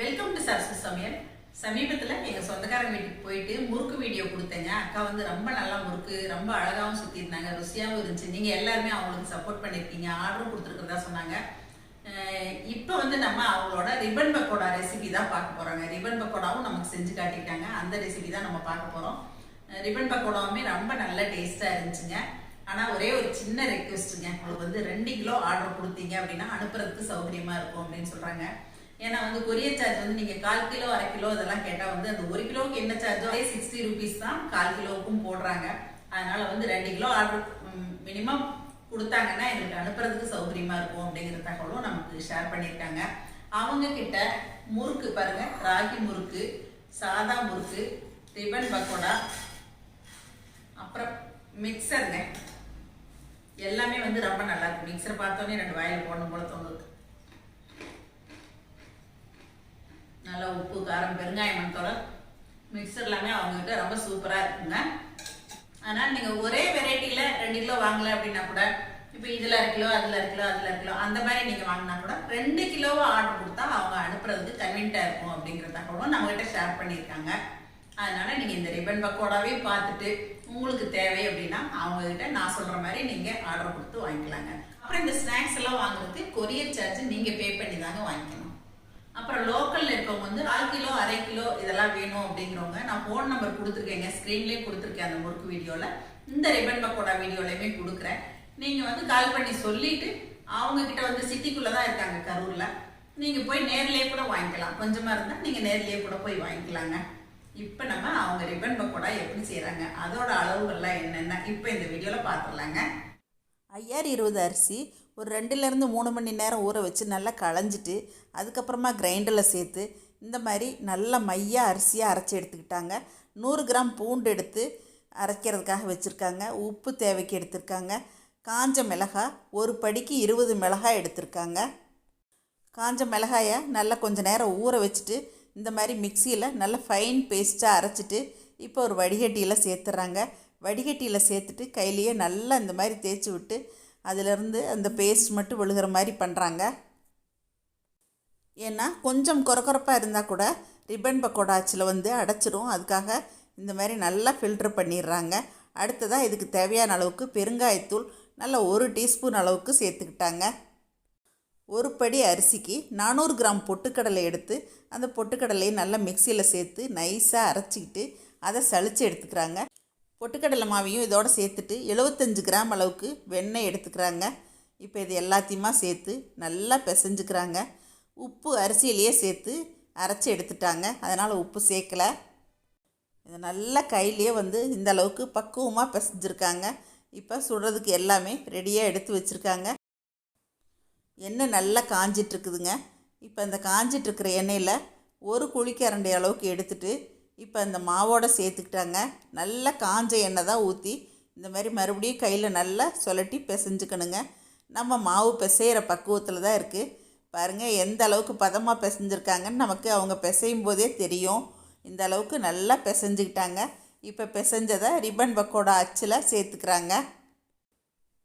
Welcome to Saraswati சமையல் சமீபத்தில் எங்கள் சொந்தக்காரங்க வீட்டுக்கு போயிட்டு முறுக்கு வீடியோ கொடுத்தேங்க. அக்கா வந்து ரொம்ப நல்லா முறுக்கு ரொம்ப அழகாகவும் சுற்றிருந்தாங்க ருசியாகவும் இருந்துச்சு. நீங்கள் எல்லாருமே அவங்களுக்கு சப்போர்ட் பண்ணியிருக்கீங்க ஆர்டரும் கொடுத்துருக்குறதா சொன்னாங்க. இப்போ வந்து நம்ம அவங்களோட ரிப்பன் பக்கோடா ரெசிபி தான் பார்க்க போகிறோங்க ரிபன் பக்கோடாவும் நமக்கு செஞ்சு காட்டிட்டாங்க அந்த ரெசிபி தான் நம்ம பார்க்க போகிறோம் ரிப்பன் பக்கோடாவுமே ரொம்ப நல்ல டேஸ்ட்டாக இருந்துச்சுங்க. ஆனால் ஒரே ஒரு சின்ன ரெக்வெஸ்ட்டுங்க உங்களுக்கு வந்து ரெண்டு கிலோ ஆர்டர் கொடுத்தீங்க அப்படின்னா அனுப்புறதுக்கு சௌகரியமாக இருக்கும் அப்படின்னு சொல்கிறாங்க ஏன்னா வந்து கொரியர் சார்ஜ் வந்து நீங்கள் கால் கிலோ அரை கிலோ இதெல்லாம் கேட்டால் வந்து அந்த ஒரு கிலோவுக்கு என்ன சார்ஜோ அதே சிக்ஸ்டி ருபீஸ் தான் கால் கிலோவுக்கும் போடுறாங்க. அதனால வந்து ரெண்டு கிலோ ஆர்டர் மினிமம் கொடுத்தாங்கன்னா எங்களுக்கு அனுப்புறதுக்கு சௌகரியமா இருக்கும் அப்படிங்கிற தகவலும் நமக்கு ஷேர் பண்ணியிருக்காங்க. அவங்க கிட்ட முறுக்கு பாருங்க ராகி முறுக்கு சாதா முறுக்கு ரிபன் பக்கோடா அப்புறம் மிக்சருங்க எல்லாமே வந்து ரொம்ப நல்லா இருக்கு. மிக்சர் பார்த்தோன்னே ரெண்டு வாயில் போடணும் போல தோணுது. நல்லா உப்பு காரம் பெருங்காயம் மணத்தோட மிக்சர் எல்லாமே அவங்ககிட்ட ரொம்ப சூப்பராக இருக்குங்க. ஆனால் நீங்கள் ஒரே வெரைட்டியில் ரெண்டு கிலோ வாங்கலை அப்படின்னா கூட இப்போ இதில் அரை கிலோ அதில் அரை கிலோ அதில் அரை கிலோ அந்த மாதிரி நீங்கள் வாங்கினா கூட ரெண்டு கிலோவாக ஆர்டர் கொடுத்தா அவங்க அனுப்புறதுக்கு கன்வீன்ட்டாக இருக்கும் அப்படிங்கிற கூட நம்மகிட்ட ஷேர் பண்ணியிருக்காங்க. அதனால நீங்கள் இந்த ரிப்பன் பக்கோடாவே பார்த்துட்டு உங்களுக்கு தேவை அப்படின்னா அவங்ககிட்ட நான் சொல்கிற மாதிரி நீங்கள் ஆர்டர் கொடுத்து வாங்கிக்கலாங்க. அப்புறம் இந்த ஸ்நாக்ஸ் எல்லாம் வாங்குறதுக்கு கொரியர் சார்ஜ் நீங்கள் பே பண்ணி தாங்க வாங்கிக்கணும். அப்புறம் லோக்கல்ல இருக்கவங்க வந்து கால் கிலோ அரை கிலோ இதெல்லாம் வேணும் அப்படிங்கிறவங்க நான் ஃபோன் நம்பர் கொடுத்துருக்கேங்க. ஸ்க்ரீன்லேயே கொடுத்துருக்கேன் அந்த முறுக்கு வீடியோவில் இந்த ரிப்பன் பக்கோடா வீடியோலையுமே கொடுக்குறேன். நீங்கள் வந்து கால் பண்ணி சொல்லிட்டு அவங்க கிட்ட வந்து சிட்டிக்குள்ளே தான் இருக்காங்க கரூரில். நீங்கள் போய் நேர்லேயே கூட வாங்கிக்கலாம். கொஞ்சமாக இருந்தால் நீங்கள் நேர்லேயே கூட போய் வாங்கிக்கலாங்க. இப்போ நம்ம அவங்க ரிப்பன் பக்கோடா எப்படி செய்கிறாங்க அதோட அளவுகள்லாம் என்னென்ன இப்போ இந்த வீடியோவில் பார்த்துடலாங்க ஐயாறு இருபது அரிசி ஒரு ரெண்டுலேருந்து மூணு மணி நேரம் ஊற வச்சு நல்லா களைஞ்சிட்டு அதுக்கப்புறமா கிரைண்டரில் சேர்த்து இந்த மாதிரி நல்ல மையாக அரிசியாக அரைச்சி எடுத்துக்கிட்டாங்க. நூறு கிராம் பூண்டு எடுத்து அரைக்கிறதுக்காக வச்சுருக்காங்க. உப்பு தேவைக்கு எடுத்திருக்காங்க. காஞ்ச மிளகாய் ஒரு படிக்கு இருபது மிளகாய் எடுத்திருக்காங்க. காஞ்ச மிளகாயை நல்லா கொஞ்சம் நேரம் ஊற வச்சுட்டு இந்த மாதிரி மிக்சியில் நல்லா ஃபைன் பேஸ்ட்டாக அரைச்சிட்டு இப்போ ஒரு வடிகட்டியில் சேர்த்துட்றாங்க வடிகட்டியில் சேர்த்துட்டு கையிலேயே நல்லா இந்த மாதிரி தேய்ச்சி விட்டு அதிலிருந்து அந்த பேஸ்ட் மட்டும் விழுகிற மாதிரி பண்ணுறாங்க ஏன்னா கொஞ்சம் குறக்குறப்பாக இருந்தால் கூட ரிப்பன் பக்கோடாச்சில் வந்து அடைச்சிரும். அதுக்காக இந்த மாதிரி நல்லா ஃபில்ட்ரு பண்ணிடுறாங்க. அடுத்ததாக இதுக்கு தேவையான அளவுக்கு பெருங்காயத்தூள் நல்லா ஒரு டீஸ்பூன் அளவுக்கு சேர்த்துக்கிட்டாங்க. ஒரு படி அரிசிக்கு நானூறு கிராம் பொட்டுக்கடலை எடுத்து அந்த பொட்டுக்கடலையை நல்லா மிக்சியில் சேர்த்து நைஸாக அரைச்சிக்கிட்டு அதை சளிச்சு எடுத்துக்கிறாங்க. பொட்டுக்கடலை மாவையும் இதோடு சேர்த்துட்டு எழுபத்தஞ்சு கிராம் அளவுக்கு வெண்ணெய் எடுத்துக்கிறாங்க. இப்போ இது எல்லாத்தையுமா சேர்த்து நல்லா பிசைஞ்சுக்கிறாங்க. உப்பு அரிசியிலேயே சேர்த்து அரைச்சி எடுத்துட்டாங்க. அதனால் உப்பு சேர்க்கலை. இது நல்லா கையிலேயே வந்து இந்த அளவுக்கு பக்குவமாக பிசைஞ்சிருக்காங்க. இப்போ சுடுறதுக்கு எல்லாமே ரெடியாக எடுத்து வச்சுருக்காங்க. எண்ணெய் நல்லா காஞ்சிட்ருக்குதுங்க இப்போ இந்த காஞ்சிட்ருக்கிற எண்ணெயில் ஒரு குழிக்கரண்டி அளவுக்கு எடுத்துட்டு இப்போ இந்த மாவோடு சேர்த்துக்கிட்டாங்க. நல்லா காஞ்ச எண்ணெய் தான் ஊற்றி இந்த மாதிரி மறுபடியும் கையில் நல்லா சொலட்டி பிசைஞ்சுக்கணுங்க. நம்ம மாவு பிசைகிற பக்குவத்தில் தான் இருக்குது பாருங்கள் எந்த அளவுக்கு பதமாக பிசைஞ்சிருக்காங்கன்னு நமக்கு அவங்க பிசையும் போதே தெரியும். இந்த அளவுக்கு நல்லா பிசைஞ்சுக்கிட்டாங்க. இப்போ பிசைஞ்சதை ரிப்பன் பக்கோடா அச்சில் சேர்த்துக்கிறாங்க.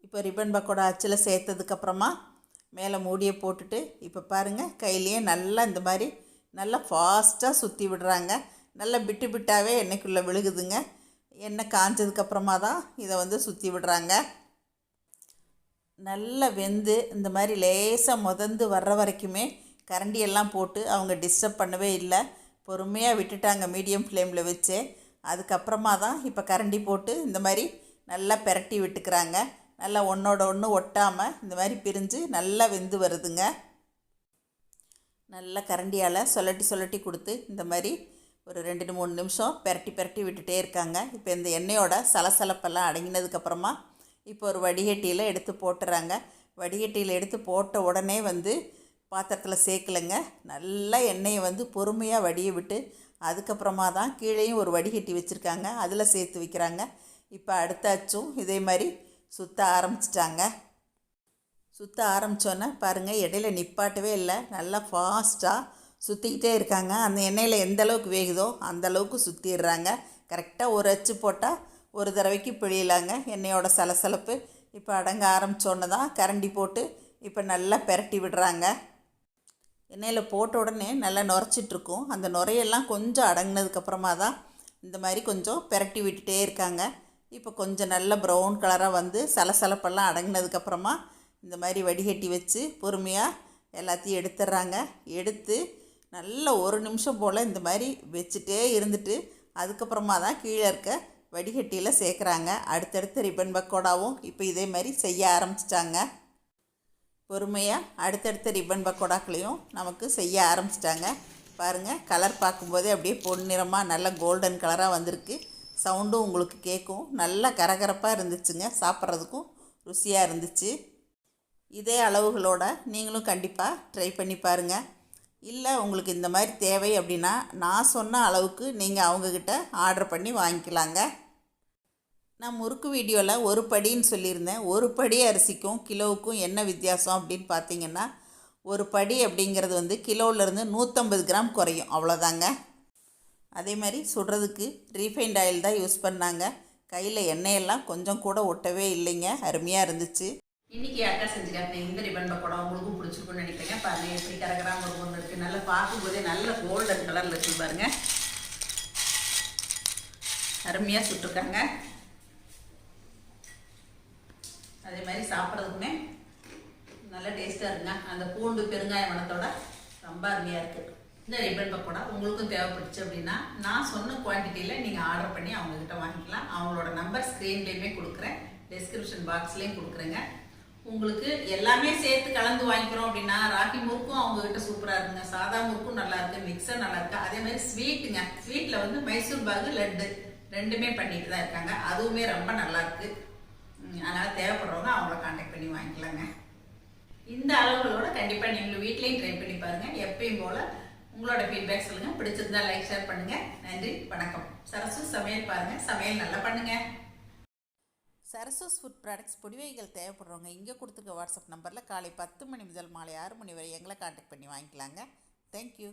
இப்போ ரிப்பன் பக்கோடா அச்சில் சேர்த்ததுக்கப்புறமா மேலே மூடியை போட்டுட்டு இப்போ பாருங்கள் கையிலேயே நல்லா இந்த மாதிரி நல்லா ஃபாஸ்ட்டாக சுற்றி விடுறாங்க. நல்லா பிட்டு பிட்டாகவே எண்ணெய்க்குள்ளே விழுகுதுங்க. எண்ணெய் காஞ்சதுக்கப்புறமா தான் இதை வந்து சுற்றி விடுறாங்க. நல்லா வெந்து இந்த மாதிரி லேசாக முதந்து வர்ற வரைக்குமே கரண்டியெல்லாம் போட்டு அவங்க டிஸ்டர்ப் பண்ணவே இல்லை. பொறுமையாக விட்டுட்டாங்க மீடியம் ஃப்ளேமில் வச்சு. அதுக்கப்புறமா தான் இப்போ கரண்டி போட்டு இந்த மாதிரி நல்லா பெரட்டி விட்டுக்கிறாங்க. நல்லா ஒன்றோட ஒன்று ஒட்டாமல் இந்த மாதிரி பிரிஞ்சு நல்லா வெந்து வருதுங்க. நல்லா கரண்டியால் சொல்லட்டி சொல்லட்டி கொடுத்து இந்த மாதிரி ஒரு ரெண்டு மூணு நிமிஷம் பெரட்டி பெரட்டி விட்டுட்டே இருக்காங்க. இப்போ இந்த எண்ணெயோட சலசலப்பெல்லாம் அடங்கினதுக்கப்புறமா இப்போ ஒரு வடிகட்டியில் எடுத்து போட்டுறாங்க. வடிகட்டியில் எடுத்து போட்ட உடனே வந்து பாத்திரத்தில் சேர்க்கலைங்க. நல்லா எண்ணெயை வந்து பொறுமையாக வடிய விட்டு அதுக்கப்புறமா தான் கீழேயும் ஒரு வடிகட்டி வச்சுருக்காங்க. அதில் சேர்த்து வைக்கிறாங்க. இப்போ அடுத்தாச்சும் இதே மாதிரி சுற்ற ஆரம்பிச்சிட்டாங்க. சுற்ற ஆரம்பித்தோன்னே பாருங்கள் இடையில நிப்பாட்டவே இல்லை. நல்லா ஃபாஸ்ட்டாக சுற்றிக்கிட்டே இருக்காங்க. அந்த எண்ணெயில் எந்த அளவுக்கு வேகுதோ அந்த அளவுக்கு சுற்றிடுறாங்க கரெக்டாக ஒரு அச்சு போட்டால் ஒரு தடவைக்கு பிழியலாங்க. எண்ணெயோட சலசலப்பு இப்போ அடங்க ஆரம்பித்தோன்னு தான் கரண்டி போட்டு இப்போ நல்லா பெரட்டி விடுறாங்க. எண்ணெயில் போட்ட உடனே நல்லா நுரைச்சிட்ருக்கும். அந்த நுரையெல்லாம் கொஞ்சம் அடங்கினதுக்கப்புறமா தான் இந்த மாதிரி கொஞ்சம் பெரட்டி விட்டுட்டே இருக்காங்க. இப்போ கொஞ்சம் நல்ல ப்ரௌன் கலராக வந்து சலசலப்பெல்லாம் அடங்கினதுக்கப்புறமா இந்த மாதிரி வடிகட்டி வச்சு பொறுமையாக எல்லாத்தையும் எடுத்துடுறாங்க. எடுத்து நல்ல ஒரு நிமிஷம் போல் இந்த மாதிரி வச்சுட்டே இருந்துட்டு அதுக்கப்புறமா தான் கீழே இருக்க வடிகட்டியில் சேர்க்குறாங்க. அடுத்தடுத்த ரிப்பன் பக்கோடாவும் இப்போ இதே மாதிரி செய்ய ஆரம்பிச்சிட்டாங்க. பொறுமையாக அடுத்தடுத்த ரிப்பன் பக்கோடாக்களையும் நமக்கு செய்ய ஆரம்பிச்சிட்டாங்க. பாருங்கள் கலர் பார்க்கும்போதே அப்படியே பொன்னிறமாக நல்ல கோல்டன் கலராக வந்திருக்கு. சவுண்டும் உங்களுக்கு கேட்கும். நல்லா கரகரப்பாக இருந்துச்சுங்க. சாப்பிட்றதுக்கும் ருசியாக இருந்துச்சு. இதே அளவுகளோட நீங்களும் கண்டிப்பாக ட்ரை பண்ணி பாருங்கள் இல்லை உங்களுக்கு இந்த மாதிரி தேவை அப்படின்னா நான் சொன்ன அளவுக்கு நீங்கள் அவங்கக்கிட்ட ஆர்டர் பண்ணி வாங்கிக்கலாங்க. நான் முறுக்கு வீடியோவில் ஒரு படின்னு சொல்லியிருந்தேன். ஒரு படி அரிசிக்கும் கிலோவுக்கும் என்ன வித்தியாசம் அப்படின்னு பார்த்தீங்கன்னா ஒரு படி அப்படிங்கிறது வந்து கிலோவிலேருந்து நூற்றம்பது கிராம் குறையும். அவ்வளோதாங்க அதே மாதிரி சுடுறதுக்கு ரீஃபைண்ட் ஆயில் தான் யூஸ் பண்ணாங்க. கையில் எண்ணெயெல்லாம் கொஞ்சம் கூட ஒட்டவே இல்லைங்க. அருமையாக இருந்துச்சு. இன்னைக்கு அக்கா செஞ்சு காட்டினேன் இந்த ரிபன் பக்கோடா உங்களுக்கும் பிடிச்சிருக்கும்னு நினைக்கிறேன். பாருங்க எப்படி கரகராம ஒன்று இருக்கு. நல்லா பார்க்கும்போதே நல்ல கோல்டன் கலர்ல இருக்கு பாருங்க. அருமையாக சுட்டுருக்காங்க. அதே மாதிரி சாப்பிட்றதுக்குமே நல்ல டேஸ்ட்டாக இருக்குங்க. அந்த பூண்டு பெருங்காய மணத்தோட ரொம்ப அருமையாக இருக்குது இந்த ரிப்பன் பக்கோடா உங்களுக்கும் தேவைப்பட்டுச்சு அப்படின்னா நான் சொன்ன குவான்டிட்டியில் நீங்கள் ஆர்டர் பண்ணி அவங்கக்கிட்ட வாங்கிக்கலாம். அவங்களோட நம்பர் ஸ்க்ரீன்லேயுமே கொடுக்குறேன். டிஸ்கிரிப்ஷன் பாக்ஸ்லேயும் கொடுக்குறேங்க. உங்களுக்கு எல்லாமே சேர்த்து கலந்து வாங்கிக்கிறோம் அப்படின்னா ராகி முறுக்கும் அவங்க கிட்ட சூப்பரா இருக்குங்க. சாதா முறுக்கும் நல்லா இருக்கு மிக்சர் நல்லா இருக்கு. அதே மாதிரி ஸ்வீட்டுங்க ஸ்வீட்ல வந்து மைசூர் பாகு லட்டு ரெண்டுமே பண்ணிட்டு தான் இருக்காங்க. அதுவுமே ரொம்ப நல்லா இருக்கு. அதனால தேவைப்படுறவங்க அவங்கள கான்டாக்ட் பண்ணி வாங்கிக்கலாங்க. இந்த அளவுகளோட கண்டிப்பா நீங்களும் வீட்லயும் ட்ரை பண்ணி பாருங்க. எப்பயும் போல உங்களோட ஃபீட்பேக் சொல்லுங்க. பிடிச்சிருந்தா லைக் ஷேர் பண்ணுங்க. நன்றி வணக்கம். சரசு சமையல் பாருங்க. சமையல் நல்லா பண்ணுங்க. சரசோஸ் ஃபுட் ப்ராடக்ட்ஸ் பொடிவைகள் தேவைப்படுறவங்க இங்கே கொடுத்துருக்க வாட்ஸ்அப் நம்பரில் காலை பத்து மணி முதல் மாலை ஆறு மணி வரை எங்களை காண்டாக்ட் பண்ணி வாங்கிக்கலாங்க. தேங்க்யூ